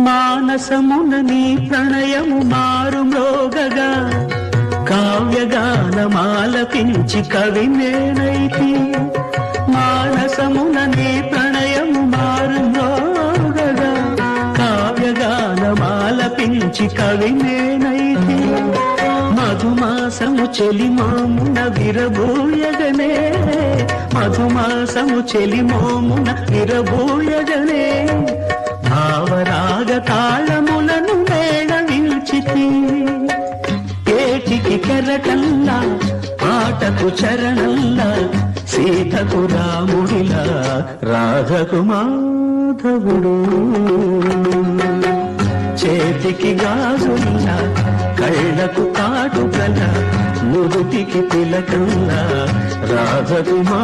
మానసమున నీ ప్రణయము మారు మ్రోగగా. కావ్యగానమాలపించి కవి నేనైతి. మానసమున నీ ప్రణయము మారు మ్రోగగా. కావ్యగానమాలపించి కవి నేనైతి. మధుమాసము చెలిమోమున విరబోయగనే. మధుమాసము చెలిమోమున విరబూయగనే. భావరాగ తాళములను మేళవించితి ఏటికి కెరటల్లా ఆటకు చరణల్లా సీతకు రాముడిలా రాధకు మాధవుడు. చేతికి గాజుల్లా కళ్ళకు కాటుకల నుదుటికి తిలకల్లా రాధకు మా